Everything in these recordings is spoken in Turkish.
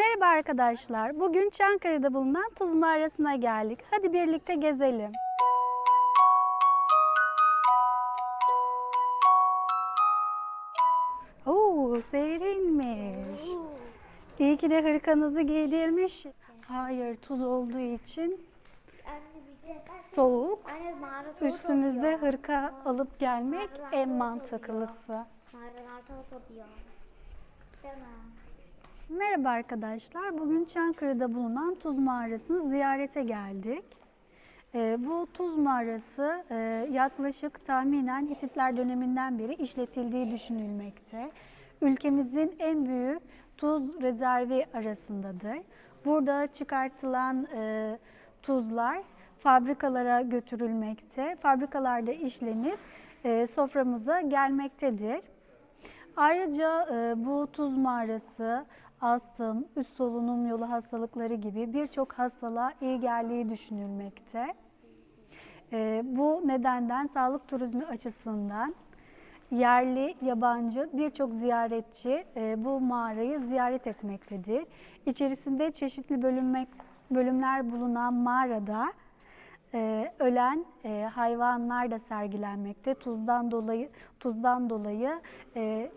Merhaba arkadaşlar. Bugün Çankırı'da bulunan Tuz Mağarası'na geldik. Hadi birlikte gezelim. Oo, serinmiş. İyi ki de hırkanızı giydirmiş. Hayır, tuz olduğu için soğuk. Üstümüze hırka alıp gelmek en mantıklısı. Mağaralarda oluyor. Değil mi? Merhaba arkadaşlar. Bugün Çankırı'da bulunan Tuz Mağarası'nı ziyarete geldik. Ee, bu Tuz Mağarası e, yaklaşık tahminen Hititler döneminden beri işletildiği düşünülmekte. Ülkemizin en büyük tuz rezervi arasındadır. Burada çıkartılan e, tuzlar fabrikalara götürülmekte, fabrikalarda işlenip e, soframıza gelmektedir. Ayrıca e, bu tuz mağarası astım, üst solunum yolu hastalıkları gibi birçok hastalığa iyi geldiği düşünülmekte. E, bu nedenden sağlık turizmi açısından yerli, yabancı birçok ziyaretçi e, bu mağarayı ziyaret etmektedir. İçerisinde çeşitli bölünmek, bölümler bulunan mağarada e, ölen e, hayvanlar da sergilenmekte. Tuzdan dolayı tuzdan dolayı e,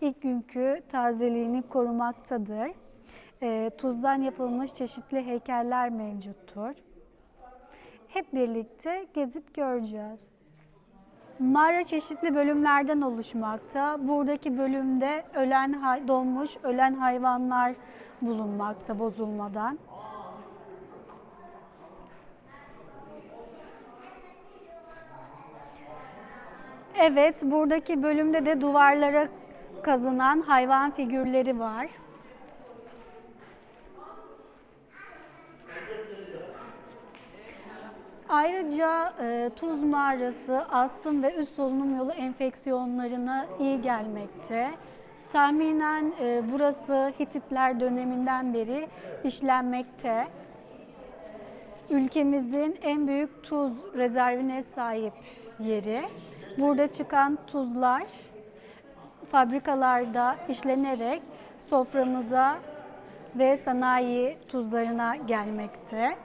ilk günkü tazeliğini korumaktadır. E, tuzdan yapılmış çeşitli heykeller mevcuttur. Hep birlikte gezip göreceğiz. Mağara çeşitli bölümlerden oluşmakta. Buradaki bölümde ölen donmuş ölen hayvanlar bulunmakta bozulmadan. Evet, buradaki bölümde de duvarlara kazınan hayvan figürleri var. Ayrıca e, tuz mağarası astım ve üst solunum yolu enfeksiyonlarına iyi gelmekte. Tahminen e, burası Hititler döneminden beri işlenmekte. Ülkemizin en büyük tuz rezervine sahip yeri. Burada çıkan tuzlar fabrikalarda işlenerek soframıza ve sanayi tuzlarına gelmekte.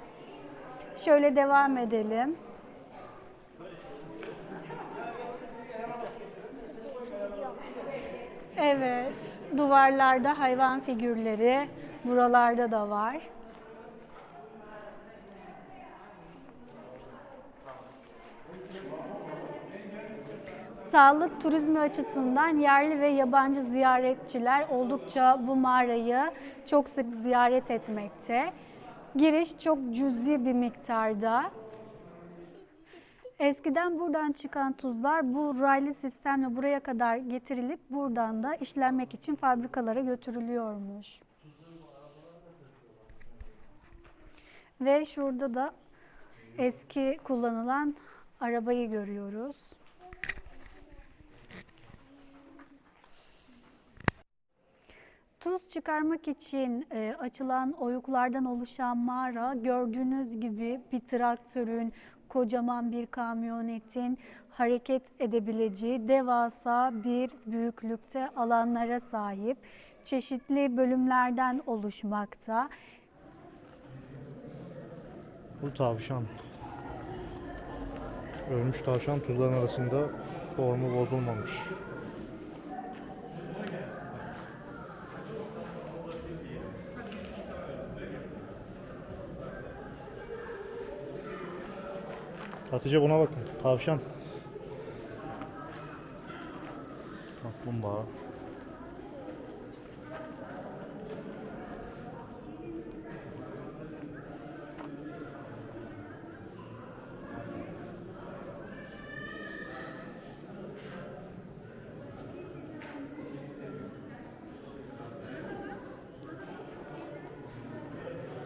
Şöyle devam edelim. Evet, duvarlarda hayvan figürleri buralarda da var. Sağlık turizmi açısından yerli ve yabancı ziyaretçiler oldukça bu mağarayı çok sık ziyaret etmekte. Giriş çok cüzi bir miktarda. Eskiden buradan çıkan tuzlar bu raylı sistemle buraya kadar getirilip buradan da işlenmek için fabrikalara götürülüyormuş. Ve şurada da eski kullanılan arabayı görüyoruz. Tuz çıkarmak için e, açılan oyuklardan oluşan mağara gördüğünüz gibi bir traktörün, kocaman bir kamyonetin hareket edebileceği devasa bir büyüklükte alanlara sahip çeşitli bölümlerden oluşmakta. Bu tavşan. Ölmüş tavşan tuzların arasında formu bozulmamış. Hatice buna bakın. Tavşan. Kaplumbağa.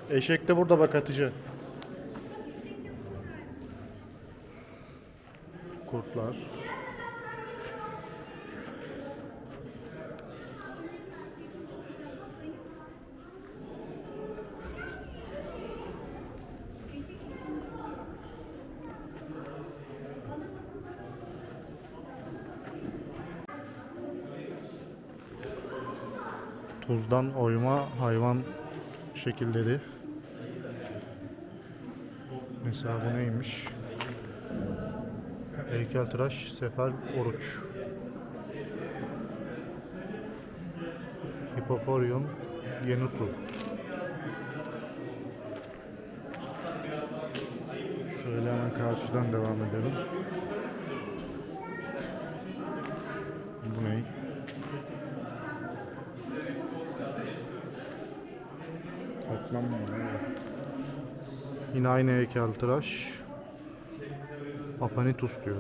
Eşek de burada bak Hatice. Kurtlar. Tuzdan oyma hayvan şekilleri. Mesela bu neymiş? Heykeltıraş Sefer Oruç. Hipoporion Genusu. Şöyle hemen karşıdan devam edelim. Bu ne? Ne? Yine aynı heykeltıraş. Apanitus diyor.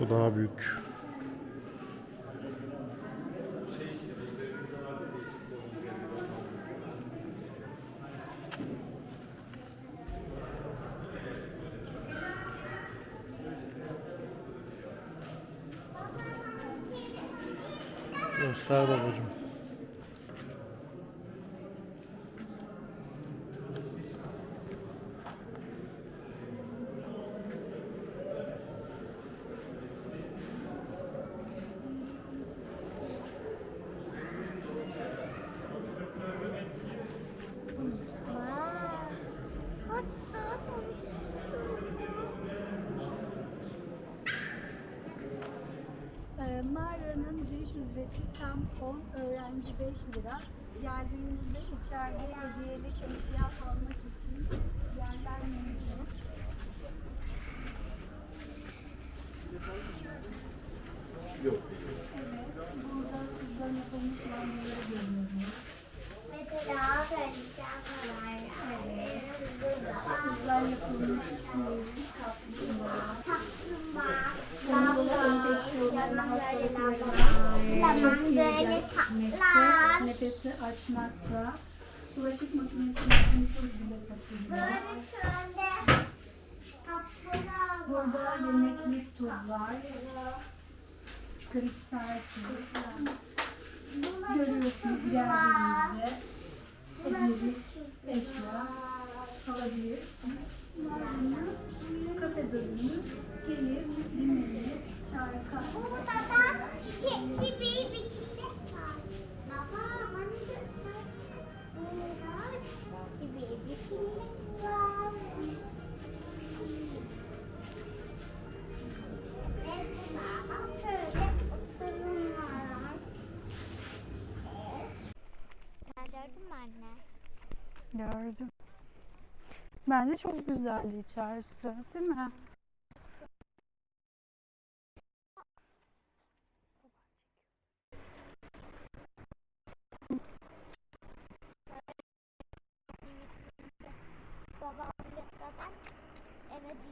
Bu daha büyük. Göster babacığım. Bak, Ee, mağaranın giriş ücreti tam 10, öğrenci 5 lira. Geldiğinizde içeride hediyelik eşya almak için yerler mevcut. Evet, burada kızdan yapılmış lambaları görüyoruz. Mesela. Kızdan yapılmış kireç, kaplumbağa, Kaplumbağa. Kanalı enfeksiyonlarına hastalıklarına Tamam böyle tatlar. nefesi açmakta. Bulaşık makinesi için tuz bile satılıyor. Böyle şöyle tatlılar var. Burada yemeklik tuzlar, kristal tuz. Görüyorsunuz geldiğinizde hediyelik eşya alabilirsiniz. Kafe bölümü, Gördüm. Bence çok güzeldi içerisi, değil mi?